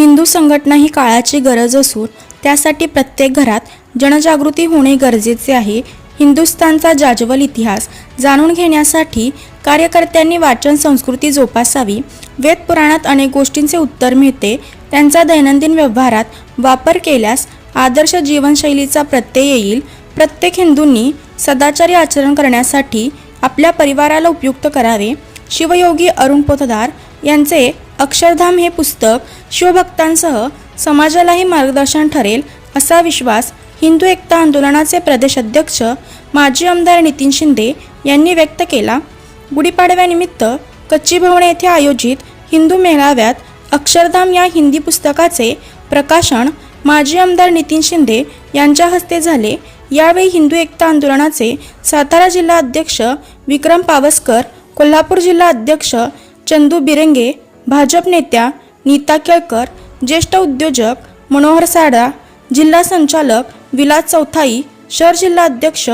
हिंदू संघटना ही काळाची गरज असून त्यासाठी प्रत्येक घरात जनजागृती होणे गरजेचे आहे. हिंदुस्थानचा जाज्वल इतिहास जाणून घेण्यासाठी कार्यकर्त्यांनी वाचन संस्कृती जोपासावी. वेद पुराणात अनेक गोष्टींचे उत्तर मिळते. त्यांचा दैनंदिन व्यवहारात वापर केल्यास आदर्श जीवनशैलीचा प्रत्यय येईल. प्रत्येक हिंदूंनी सदाचारी आचरण करण्यासाठी आपल्या परिवाराला उपयुक्त करावे. शिवयोगी अरुण पोतदार यांचे अक्षरधाम हे पुस्तक शिवभक्तांसह समाजालाही मार्गदर्शन ठरेल असा विश्वास हिंदू एकता आंदोलनाचे प्रदेश अध्यक्ष माजी आमदार नितीन शिंदे यांनी व्यक्त केला. गुढीपाडव्यानिमित्त कच्ची भवन येथे आयोजित हिंदू मेळाव्यात अक्षरधाम या हिंदी पुस्तकाचे प्रकाशन माजी आमदार नितीन शिंदे यांच्या हस्ते झाले. यावेळी हिंदू एकता आंदोलनाचे सातारा जिल्हा अध्यक्ष विक्रम पावसकर कोल्हापूर जिल्हा अध्यक्ष चंदू बिरंगे भाजप नेत्या नीता केळकर ज्येष्ठ उद्योजक मनोहर साडा जिल्हा संचालक विलास चौथाई शहर जिल्हा अध्यक्ष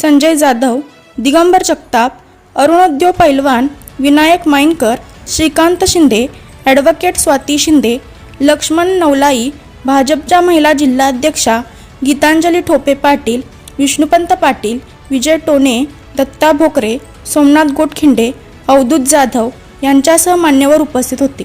संजय जाधव दिगंबर जगताप अरुणोद्यो पैलवान विनायक माईनकर श्रीकांत शिंदे ॲडव्होकेट स्वाती शिंदे लक्ष्मण नवलाई भाजपच्या महिला जिल्हाध्यक्षा गीतांजली ठोपे पाटील विष्णुपंत पाटील विजय टोने दत्ता भोकरे सोमनाथ गोटखिंडे अवधूत जाधव यांच्यासह मान्यवर उपस्थित होते.